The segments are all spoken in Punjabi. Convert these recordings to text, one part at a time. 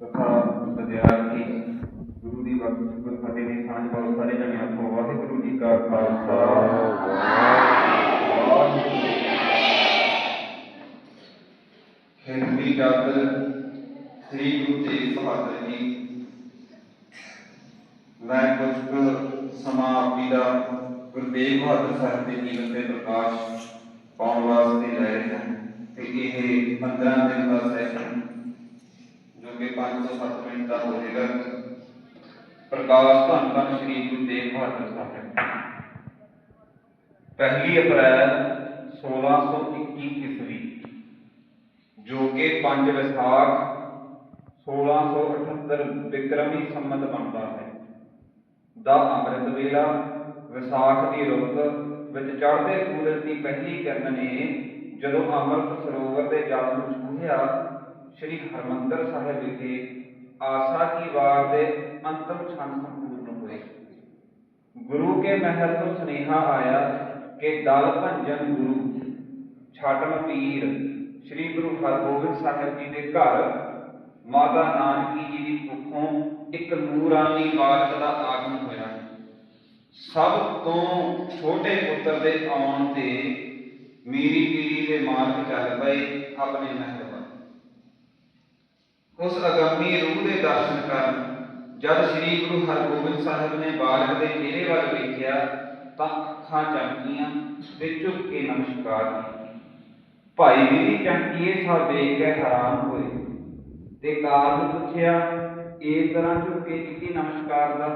ਤਥਾ ਵਿਦਿਆਰਥੀ ਗੁਰੂ ਦੀ ਬਖਸ਼ਿਸ਼ ਗੁਰ ਫਤਿਹ ਦੀ ਸਾਂਝ ਪਾਓ, ਸਾਰੇ ਜਣੇ ਆਪੋ ਵਾਹਿਗੁਰੂ ਜੀ ਕਾ ਖਾਲਸਾ। ਵਾਹਿਗੁਰੂ ਜੀ ਕੀ ਹਿੰਦੀ ਜਗਤ ਸ੍ਰੀ ਗੁਰੂ ਤੇਗ ਬਹਾਦਰ ਜੀ ਮੈਂ ਕੁਝ ਸਮਾਂ ਆਪੀ ਦਾ ਗੁਰੂ ਬਹਾਦਰ ਸਾਹਿਬ ਦੇ ਜੀਵਨ ਤੇ ਪ੍ਰਕਾਸ਼ ਪਾਉਣ ਵਾਸਤੇ ਲੈ ਰਹੇ ਹਾਂ ਤੇ ਇਹ 15 ਦਿਨ ਦਾ ਸੈਸ਼ਨ ਜੋ ਕਿ 5 ਤੋਂ 7 ਮਿੰਟ ਦਾ ਹੋਵੇਗਾ ਪ੍ਰਕਾਸ਼ ਧੰਨ ਧੰਨ ਸ੍ਰੀ ਗੁਰੂ ਤੇਗ ਬਹਾਦਰ ਸਾਹਿਬ। ਪਹਿਲੀ ਅਪ੍ਰੈਲ 1621 ਈਸਵੀ, ਜੋ ਕਿ 5 ਵਿਸਾਖ 1678 ਵਿਕਰਮੀ ਸੰਮਤ ਬਣਦਾ ਹੈ। ਦਾ ਅੰਮ੍ਰਿਤ ਵੇਲਾ ਵਿਸਾਖ ਦੀ ਰੁੱਤ ਵਿੱਚ ਚੜ੍ਹਦੇ ਸੂਰਜ ਦੀ ਪਹਿਲੀ ਕਿਰਨ ਨੇ ਜਦੋਂ ਅੰਮ੍ਰਿਤ ਸਰੋਵਰ ਦੇ ਜਲ ਨੂੰ ਛੂਹਿਆ ਸ੍ਰੀ ਹਰਮੰਦਰ ਸਾਹਿਬ ਵਿਖੇ ਆਸਾ ਕੀ ਵਾਰ ਦੇ ਅੰਤਮ ਛੰਦ ਸੰਪੂਰਨ ਹੋਏ। ਗੁਰੂ ਕੇ ਮਹਿਲ ਤੋਂ ਸੁਨੇਹਾ ਆਇਆ ਕਿ ਦਲ ਭੰਜਨ ਗੁਰੂ ਛਾਟਮ ਪੀਰ, ਸ੍ਰੀ ਗੁਰੂ ਹਰਗੋਬਿੰਦ ਸਾਹਿਬ ਜੀ ਦੇ ਘਰ, ਮਾਤਾ ਨਾਨਕੀ ਜੀ ਦੀ ਕੁੱਖੋਂ ਇੱਕ ਨੂਰਾਨੀ ਬਾਲਕ ਦਾ ਆਗਮਨ ਹੋਇਆ। ਸਭ ਤੋਂ ਛੋਟੇ ਪੁੱਤਰ ਦੇ ਆਉਣ ਤੇ ਮੀਰੀ ਪੀਰੀ ਦੇ ਮਾਰਗ ਚੱਲ ਪਏ ਆਪਣੇ ਮਹਿਲ ਉਸ ਅਗੰਮੀ ਰੂਹ ਦੇ ਦਰਸ਼ਨ ਕਰਨ ਜਦ ਸ੍ਰੀ ਗੁਰੂ ਹਰਗੋਬਿੰਦ ਸਾਹਿਬ ਨੇ ਬਾਲਕ ਦੇ ਚਿਹਰੇ ਵੱਲ ਵੇਖਿਆ ਤਾਂ ਅੱਖਾਂ ਚਮਕੀਆਂ, ਤੇ ਝੁਕ ਕੇ ਨਮਸਕਾਰ ਕੀਤੀ। ਭਾਈ ਵੀ ਚਮਕੀਏ ਸਭ ਵੇਖ ਕੇ ਹੈਰਾਨ ਹੋਏ ਤੇ ਕਾਰਨ ਪੁੱਛਿਆ ਇਸ ਤਰ੍ਹਾਂ ਝੁਕ ਕੇ ਕੀਤੀ ਨਮਸਕਾਰ ਦਾ?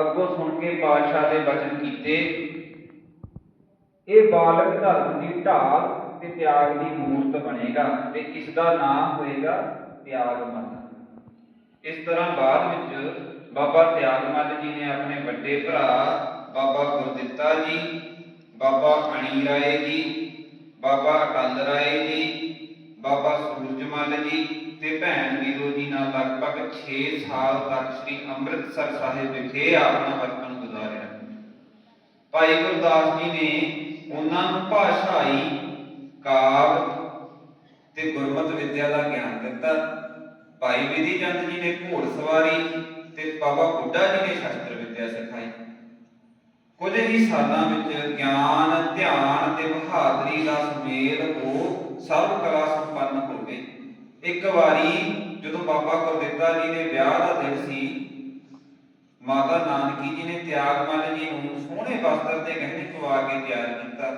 ਅੱਗੋਂ ਸੁਣ ਕੇ ਬਾਦਸ਼ਾਹ ਦੇ ਬਚਨ ਕੀਤੇ ਇਹ ਬਾਲਕ ਧਰਮ ਦੀ ਢਾਲ ਤੇ ਤਿਆਗ ਦੀ ਮੂਰਤ ਬਣੇਗਾ ਤੇ ਇਸ ਦਾ ਨਾਮ ਹੋਏਗਾ ਤਿਆਗ ਮੱਲ ਇਸ ਤਰ੍ਹਾਂ ਬਾਅਦ ਵਿੱਚ ਬਾਬਾ ਤਿਆਗ ਮੱਲ ਜੀ ਨੇ ਆਪਣੇ ਵੱਡੇ ਭਰਾ ਬਾਬਾ ਗੁਰਦਿੱਤਾ ਜੀ, ਬਾਬਾ ਅਣੀ ਰਾਏ ਜੀ, ਬਾਬਾ ਅਟਲ ਰਾਏ ਜੀ, ਬਾਬਾ ਸੂਰਜ ਜੀ ਤੇ ਭੈਣ ਵੀਰੋ ਜੀ ਨਾਲ ਲਗਭਗ 6 ਸਾਲ ਤੱਕ ਸ੍ਰੀ ਅੰਮ੍ਰਿਤਸਰ ਸਾਹਿਬ ਵਿਖੇ ਆਪਣਾ ਬਚਪਨ ਗੁਜ਼ਾਰਿਆ। ਭਾਈ ਗੁਰਦਾਸ ਜੀ ਨੇ ਉਹਨਾਂ ਨੂੰ ਭਾਸ਼ਾਈ ਕਾਵ ਤੇ ਗੁਰਮਤਿ ਵਿਦਿਆ ਦਾ ਗਿਆਨ ਦਿੱਤਾ। ਭਾਈ ਵਿਧੀ ਚੰਦ ਜੀ ਨੇ ਘੋੜ ਸਵਾਰੀ ਤੇ ਬਾਬਾ ਬੁੱਢਾ ਜੀ ਨੇ ਸ਼ਸਤਰ ਵਿਦਿਆ ਸਿਖਾਈ। ਕੁਝ ਹੀ ਸਾਲਾਂ ਵਿੱਚ ਗਿਆਨ, ਧਿਆਨ ਤੇ ਬਹਾਦਰੀ ਦਾ ਸੁਮੇਲ ਹੋ ਸਰਵ ਕਲਾ ਸੰਪੰਨ ਹੋ ਗਏ। ਇੱਕ ਵਾਰੀ ਜਦੋਂ ਬਾਬਾ ਗੁਰਦਿੱਤਾ ਜੀ ਦੇ ਵਿਆਹ ਦਾ ਦਿਨ ਸੀ ਮਾਤਾ ਨਾਨਕੀ ਜੀ ਨੇ ਤਿਆਗ ਮੱਲ ਜੀ ਨੂੰ ਸੋਹਣੇ ਵਸਤਰ ਤੇ ਗਹਿਣੇ ਪਵਾ ਕੇ ਤਿਆਰ ਕੀਤਾ।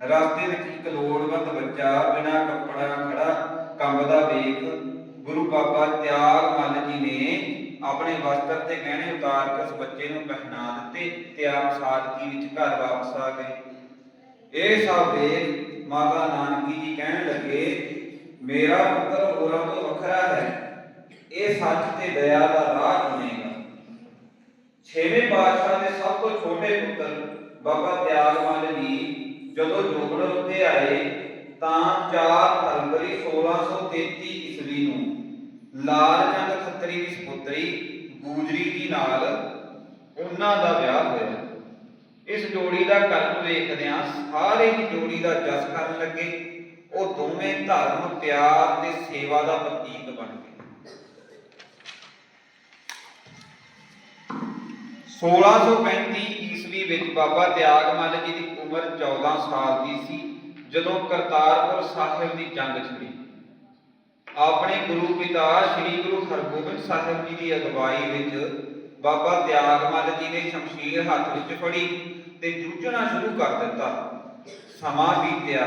ਰਸਤੇ ਵਿੱਚ ਇੱਕ ਲੋੜਵੰਦ ਬੱਚਾ ਬਿਨਾਂ ਕੱਪੜਾ ਖੜਾ ਕੰਬਦਾ ਵੇਖ ਗੁਰੂ ਬਾਬਾ ਤਿਆਗ ਮੱਲ ਜੀ ਨੇ ਆਪਣੇ ਵਸਤਰ ਤੇ ਗਹਿਣੇ ਉਤਾਰ ਕੇ ਉਸ ਬੱਚੇ ਨੂੰ ਪਹਿਨਾ ਦਿੱਤੇ ਤੇ ਆਪ ਸਾਦਗੀ ਵਿੱਚ ਘਰ ਵਾਪਸ ਆ ਗਏ। ਇਹ ਸਭ ਵੇਖ ਮਾਤਾ ਨਾਨਕੀ ਜੀ ਕਹਿਣ ਲੱਗੇ, ਮੇਰਾ ਪੁੱਤਰ ਹੋਰਾਂ ਤੋਂ ਵੱਖਰਾ ਹੈ। ਇਹ ਸੱਚ ਤੇ ਦਇਆ ਦਾ ਰਾਹ ਚੁਣੇਗਾ ਛੇਵੇਂ ਪਾਤਸ਼ਾਹ ਦੇ ਸਭ ਤੋਂ ਛੋਟੇ ਪੁੱਤਰ ਬਾਬਾ ਤਿਆਗਮੱਲ ਜੀ ਜਦੋਂ ਜੋਗੜ ਉੱਤੇ ਆਏ ਤਾਂ 4 ਫਰਵਰੀ 1633 ਈਸਵੀ ਨੂੰ ਲਾਲ ਚੰਦ ਖੱਤਰੀ ਦੀ ਸੁਪੁੱਤਰੀ ਗੂਜਰੀ ਜੀ ਨਾਲ ਉਹਨਾਂ ਦਾ ਵਿਆਹ ਹੋਇਆ। ਇਸ ਜੋੜੀ ਦਾ ਕਰਮ ਵੇਖਦਿਆਂ ਸਾਰੇ ਹੀ ਜੋੜੀ ਦਾ ਜਸ ਕਰਨ ਲੱਗੇ। ਉਹ ਦੋਵੇਂ ਧਰਮ, ਪਿਆਰ ਤੇ ਸੇਵਾ ਦਾ ਪ੍ਰਤੀਕ ਬਣ ਗਏ। 1635 ਈਸਵੀ ਵਿੱਚ ਬਾਬਾ ਤਿਆਗਮੱਲ ਜੀ ਦੀ ਉਮਰ 14 ਸਾਲ ਦੀ ਸੀ, ਜਦੋਂ ਕਰਤਾਰਪੁਰ ਸਾਹਿਬ ਦੀ ਜੰਗ ਛਿੜੀ। ਆਪਣੇ ਗੁਰੂ ਪਿਤਾ ਸ੍ਰੀ ਗੁਰੂ ਹਰਗੋਬਿੰਦ ਸਾਹਿਬ ਜੀ ਦੀ ਅਗਵਾਈ ਵਿੱਚ ਬਾਬਾ ਤਿਆਗਮੱਲ ਜੀ ਨੇ ਸ਼ਮਸ਼ੀਰ ਹੱਥ ਵਿੱਚ ਫੜੀ ਤੇ ਜੂਝਣਾ ਸ਼ੁਰੂ ਕਰ ਦਿੱਤਾ। ਸਮਾਂ ਬੀਤਿਆ,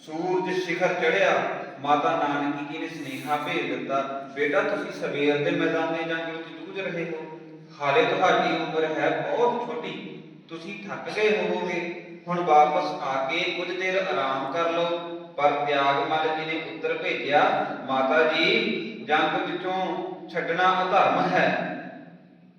ਸੂਰਜ ਸਿਖਰ ਚੜਿਆ ਮਾਤਾ ਨਾਨਕੀ ਜੀ ਨੇ ਸਨੇਹਾ ਭੇਜ ਦਿੱਤਾ, ਬੇਟਾ, ਤੁਸੀਂ ਸਵੇਰ ਦੇ ਮੈਦਾਨੇ ਜੰਗ ਵਿੱਚ ਜੂਝ ਰਹੇ ਹੋ? ਹਾਲੇ ਤੁਹਾਡੀ ਉਮਰ ਹੈ ਬਹੁਤ ਛੋਟੀ। ਤੁਸੀਂ ਥੱਕ ਗਏ ਹੋਵੋਗੇ। ਹੁਣ ਵਾਪਸ ਆ ਕੇ ਕੁਝ ਦੇਰ ਆਰਾਮ ਕਰ ਲਓ। ਪਰ ਤਿਆਗਮੱਲ ਜੀ ਨੇ ਉੱਤਰ ਭੇਜਿਆ, ਮਾਤਾ ਜੀ, ਜੰਗ ਵਿੱਚੋਂ ਛੱਡਣਾ ਅਧਰਮ ਹੈ।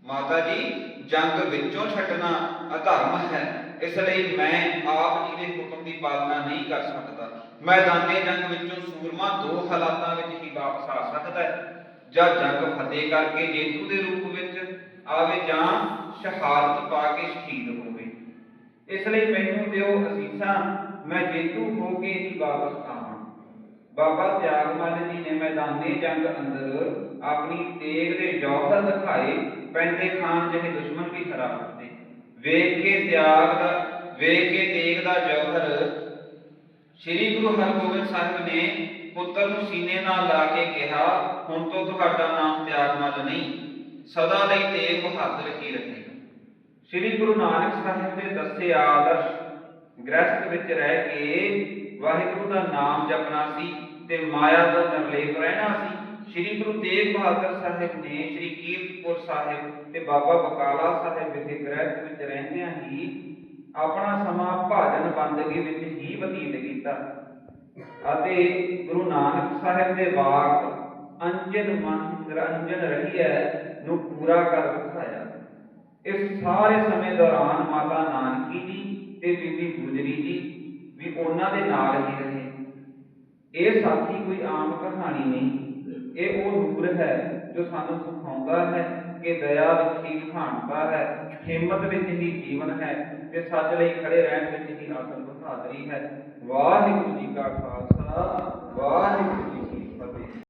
ਮਾਤਾ ਜੀ, ਜੰਗ ਵਿੱਚੋਂ ਛੱਡਣਾ ਅਧਰਮ ਹੈ। ਇਸ ਲਈ ਮੈਂ ਆਪ ਜੀ ਦੇ ਹੁਕਮ ਦੀ ਪਾਲਣਾ ਨਹੀਂ ਕਰ ਸਕਦਾ। ਮੈਦਾਨੇ ਜੰਗ ਵਿੱਚੋਂ ਸੂਰਮਾ ਦੋ ਹਾਲਾਤਾਂ ਵਿੱਚ ਹੀ ਵਾਪਸ ਆ ਸਕਦਾ ਹੈ। ਜਾਂ ਜੰਗ ਫਤਿਹ ਕਰਕੇ ਜੇਤੂ ਦੇ ਰੂਪ ਵਿੱਚ ਆਵੇ ਜਾਂ ਸ਼ਹਾਦਤ ਪਾ ਕੇ ਸ਼ਹੀਦ ਹੋਵੇ। ਇਸ ਲਈ ਮੈਨੂੰ ਦਿਓ ਅਸੀਸਾਂ, ਮੈਂ ਜੇਤੂ ਹੋ ਕੇ ਹੀ ਵਾਪਸ ਆਵਾਂ। ਬਾਬਾ ਤਿਆਗਮੱਲ ਜੀ ਨੇ ਮੈਦਾਨੇ ਜੰਗ ਅੰਦਰ ਆਪਣੀ ਤੇਗ ਦੇ ਜੌਹਰ ਦਿਖਾਏ ਪੈਂਦੇ ਖਾਨ ਜਿਹੇ ਦੁਸ਼ਮਣ ਵੀ ਹਰਾ ਦਿੱਤੇ ਵੇਖ ਕੇ ਤਿਆਗ ਦਾ, ਵੇਖ ਕੇ ਤੇਗ ਦਾ ਜੌਹਰ ਸ੍ਰੀ ਗੁਰੂ ਹਰਗੋਬਿੰਦ ਸਾਹਿਬ ਨੇ ਪੁੱਤਰ ਨੂੰ ਸੀਨੇ ਨਾਲ ਲਾ ਕੇ ਕਿਹਾ, ਹੁਣ ਤੋਂ ਤੁਹਾਡਾ ਨਾਮ ਤਿਆਗਮੱਲ ਨਹੀਂ। ਸਦਾ ਲਈ ਤੇਗ ਬਹਾਦਰ ਹੀ ਰਹੇਗਾ ਸ੍ਰੀ ਗੁਰੂ ਨਾਨਕ ਸਾਹਿਬ ਦੇ ਦੱਸੇ ਆਦਰਸ਼ ਗ੍ਰਸਥ ਵਿੱਚ ਰਹਿ ਕੇ ਵਾਹਿਗੁਰੂ ਦਾ ਨਾਮ ਜਪਣਾ ਸੀ ਤੇ ਮਾਇਆ ਤੋਂ ਨਿਰਲੇਪ ਰਹਿਣਾ ਸੀ, ਸ੍ਰੀ ਗੁਰੂ ਤੇਗ ਬਹਾਦਰ ਸਾਹਿਬ ਨੇ ਸ੍ਰੀ ਕੀਰਤਪੁਰ ਸਾਹਿਬ ਤੇ ਬਾਬਾ ਬਕਾਲਾ ਸਾਹਿਬ ਵਿਖੇ ਗ੍ਰਸਥ ਵਿੱਚ ਰਹਿੰਦਿਆਂ ਹੀ ਆਪਣਾ ਸਮਾਂ ਭਾਜਨ ਬੰਦਗੀ ਵਿੱਚ ਹੀ ਬਤੀਤ ਕੀਤਾ। ਅਤੇ ਗੁਰੂ ਨਾਨਕ ਸਾਹਿਬ ਦੇ ਬਾਗ ਅੰਜਨ ਮਨ ਨਿਰੰਜਨ ਰਹੀਐ, ਨੂੰ ਪੂਰਾ ਕਰ ਦਿਖਾਇਆ ਇਸ ਸਾਰੇ ਸਮੇਂ ਦੌਰਾਨ ਮਾਤਾ ਨਾਨਕੀ ਜੀ ਤੇ ਬੀਬੀ ਗੁਜਰੀ ਜੀ ਵੀ ਉਹਨਾਂ ਦੇ ਨਾਲ ਹੀ ਰਹੇ। ਇਹ ਸਾਥੀ ਕੋਈ ਆਮ ਕਹਾਣੀ ਨਹੀਂ। ਇਹ ਉਹ ਨੂਰ ਹੈ ਜੋ ਸਾਨੂੰ ਸਿਖਾਉਂਦਾ ਹੈ ਕਿ ਦਇਆ ਵਿੱਚ ਹੀ ਮਹਾਨਤਾ ਹੈ, ਹਿੰਮਤ ਵਿੱਚ ਹੀ ਜੀਵਨ ਹੈ ਤੇ ਸੱਚ ਲਈ ਖੜੇ ਰਹਿਣ ਵਿੱਚ ਹੀ ਅਸਲ ਬਹਾਦਰੀ ਹੈ। ਵਾਹਿਗੁਰੂ ਜੀ ਕਾ ਖਾਲਸਾ, ਵਾਹਿਗੁਰੂ ਜੀ